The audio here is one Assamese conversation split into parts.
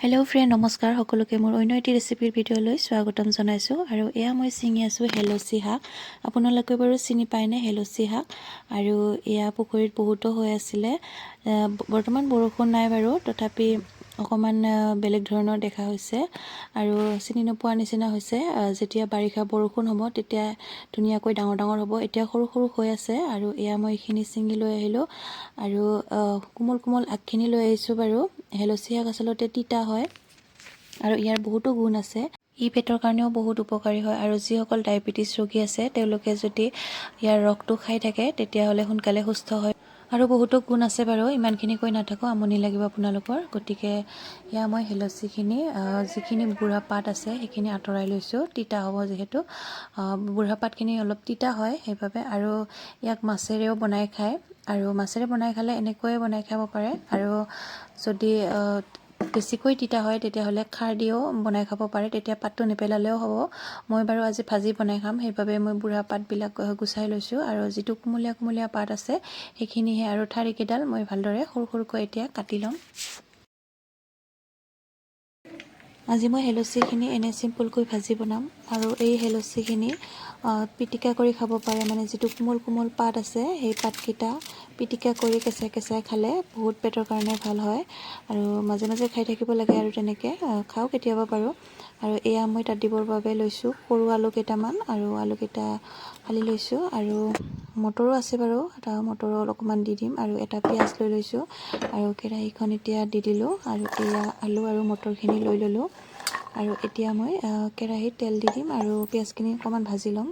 হেল্ল' ফ্ৰেণ্ড নমস্কাৰ সকলোকে। মোৰ অন্য এটি ৰেচিপিৰ ভিডিঅ'লৈ স্বাগতম জনাইছোঁ। আৰু এয়া মই ছিঙি আছোঁ হেলচি শাক আপোনালোকে বাৰু চিনি পায়নে হেলচি শাক আৰু এয়া পুখুৰীত বহুতো হৈ আছিলে। বৰ্তমান বৰষুণ নাই বাৰু। তথাপি অকণমান বেলেগ ধৰণৰ দেখা হৈছে। আৰু চিনি নোপোৱাৰ নিচিনা হৈছে। যেতিয়া বাৰিষা বৰষুণ হ'ব তেতিয়া ধুনীয়াকৈ ডাঙৰ ডাঙৰ হ'ব। এতিয়া সৰু সৰু হৈ আছে। আৰু এয়া মই এইখিনি ছিঙি লৈ আহিলোঁ। আৰু কোমল কোমল আগখিনি লৈ আহিছোঁ বাৰু। হেলচি শাক আচলতে তিতা হয় আৰু ইয়াৰ বহুতো গুণ আছে। ই পেটৰ কাৰণেও বহুত উপকাৰী হয় আৰু যিসকল ডায়েবেটিছ ৰোগী আছে তেওঁলোকে যদি ইয়াৰ ৰসটো খাই থাকে তেতিয়াহ'লে সোনকালে সুস্থ হয়। আৰু বহুতো গুণ আছে বাৰু। ইমানখিনি কৈ নাথাকোঁ আমনি লাগিব আপোনালোকৰ। গতিকে এয়া মই হেলচিখিনি যিখিনি বুঢ়া পাত আছে সেইখিনি আঁতৰাই লৈছোঁ। তিতা হ'ব যিহেতু। বুঢ়া পাতখিনি অলপ তিতা হয় সেইবাবে আৰু ইয়াক মাছেৰেও বনাই খায়। আৰু মাছেৰে বনাই খালে এনেকৈয়ে বনাই খাব পাৰে। আৰু যদি বেছিকৈ তিতা হয় তেতিয়াহ'লে খাৰ দিও বনাই খাব পাৰে তেতিয়া পাতটো নেপেলালেও হ'ব। মই বাৰু আজি ভাজি বনাই খাম সেইবাবে মই বুঢ়া পাতবিলাক গুচাই লৈছোঁ আৰু যিটো কুমলীয়া কুমলীয়া পাত আছে সেইখিনিহে আৰু ঠাৰিকেইডাল মই ভালদৰে সৰু সৰুকৈ এতিয়া কাটি ল'ম। আজি মই হেলচিখিনি এনে চিম্পুলকৈ ভাজি বনাম আৰু এই হেলচিখিনি পিটিকা কৰি খাব পাৰে মানে যিটো কোমল কোমল পাত আছে সেই পাতকেইটা পিটিকা কৰি কেঁচাই কেঁচাই খালে বহুত পেটৰ কাৰণে ভালো হয়। আৰু মাজে মাজে খাই থাকিব লাগে আৰু তেনেকৈ খাওঁ কেতিয়াবা বাৰু। আৰু এয়া মই তাত দিবৰ বাবে লৈছোঁ, সৰু আলু কেইটামান আৰু আলুকেইটা ফালি লৈছোঁ। আৰু মটৰো আছে বাৰু, এটা মটৰো অকণমান দি দিম আৰু এটা পিঁয়াজ লৈ লৈছোঁ। আৰু কেৰাহীখন এতিয়া দি দিলোঁ আৰু এয়া আলু আৰু মটৰখিনি লৈ ল'লোঁ। আৰু এতিয়া মই কেৰাহীত তেল দি দিম আৰু পিঁয়াজখিনি অকণমান ভাজি ল'ম।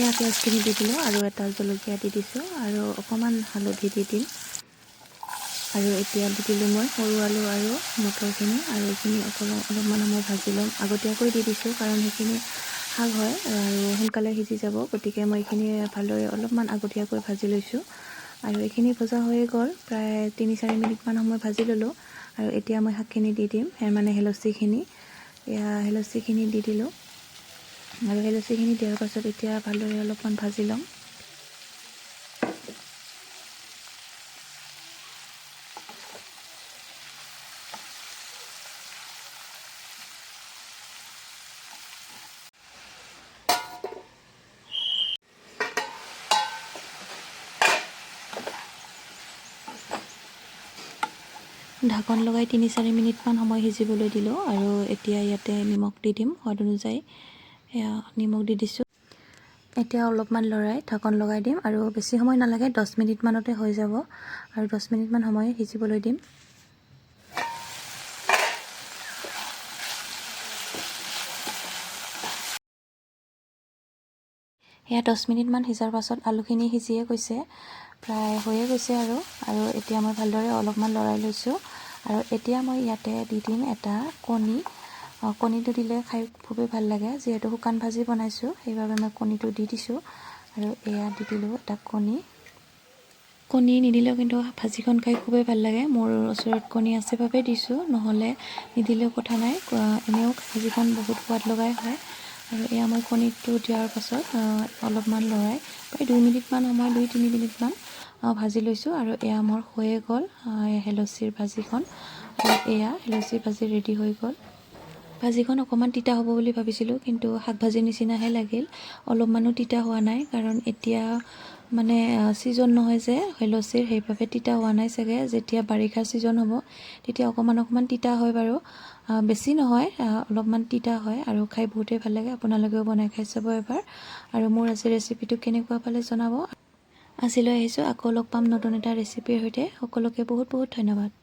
সেয়া পিঁয়াজখিনি দি দিলোঁ আৰু এটা জলকীয়া দি দিছোঁ আৰু অকণমান হালধি দি দিম। আৰু এতিয়া দি দিলোঁ মই সৰু আলু আৰু মটৰখিনি আৰু এইখিনি অকণমান অলপমান সময় ভাজি ল'ম। আগতীয়াকৈ দি দিছোঁ কাৰণ সেইখিনি শাক হয় আৰু সোনকালে সিজি যাব। গতিকে মই এইখিনি ভালদৰে অলপমান আগতীয়াকৈ ভাজি লৈছোঁ। আৰু এইখিনি ভজা হৈয়ে গ'ল। প্ৰায় তিনি, চাৰি মিনিটমান সময় ভাজি ল'লোঁ। আৰু এতিয়া মই শাকখিনি দি দিম। মানে হেলচিখিনি এয়া হেলচিখিনি দি দিলোঁ। আৰু হেলচিখিনি দিয়াৰ পাছত এতিয়া ভালদৰে অলপমান ভাজি ল'ম ঢাকন লগাই তিনি চাৰি মিনিটমান সময় সিজিবলৈ দিলোঁ আৰু এতিয়া ইয়াতে নিমখ দি দিম, সোৱাদ অনুযায়ী। এয়া নিমখ দি দিছোঁ। এতিয়া অলপমান লৰাই ঢাকন লগাই দিম আৰু বেছি সময় নালাগে দহ মিনিটমানতে হৈ যাব। আৰু দহ মিনিটমান সময় সিজিবলৈ দিম। এয়া দহ মিনিটমান সিজাৰ পাছত আলুখিনি সিজিয়ে গৈছে প্ৰায় হৈয়ে গৈছে আৰু। আৰু এতিয়া মই ভালদৰে অলপমান লৰাই লৈছোঁ। আৰু এতিয়া মই ইয়াতে দি দিম এটা কণী। কণীটো দিলে খাই খুবেই ভাল লাগে। যিহেতু শুকান ভাজি বনাইছোঁ সেইবাবে মই কণীটো দি দিছোঁ। আৰু এয়া দি দিলোঁ এটা কণী। কণী নিদিলেও কিন্তু ভাজিখন খাই খুবেই ভাল লাগে। মোৰ ওচৰত কণী আছে বাবে দিছোঁ নহ'লে নিদিলেও কথা নাই। এনেও ভাজিখন বহুত সোৱাদ লগাই হয়। আৰু এয়া মই কণীটো দিয়াৰ পাছত অলপমান লৰাই প্ৰায় দুই মিনিটমান সময় দুই তিনি মিনিটমান ভাজি লৈছোঁ। আৰু এয়া মোৰ হৈয়ে গ'ল হেলচিৰ ভাজিখন। আৰু এয়া হেলচি ভাজি ৰেডি হৈ গ'ল। ভাজিখন অকণমান তিতা হ'ব বুলি ভাবিছিলোঁ কিন্তু শাক ভাজিৰ নিচিনাহে লাগিল। অলপমানো তিতা হোৱা নাই কাৰণ এতিয়া মানে ছিজন নহয় যে হেলচিৰ সেইবাবে তিতা হোৱা নাই চাগে। যেতিয়া বাৰিষা ছিজন হ'ব তেতিয়া অকণমান অকণমান তিতা হয় বাৰু। বেছি নহয় অলপমান তিতা হয় আৰু খাই বহুতেই ভাল লাগে। আপোনালোকেও বনাই খাই চাব এবাৰ। আৰু মোৰ আজি ৰেচিপিটো কেনেকুৱা পালে জনাব। আজিলৈ আহিছোঁ। আকৌ লগ পাম নতুন এটা ৰেচিপিৰ সৈতে। সকলোকে বহুত বহুত ধন্যবাদ।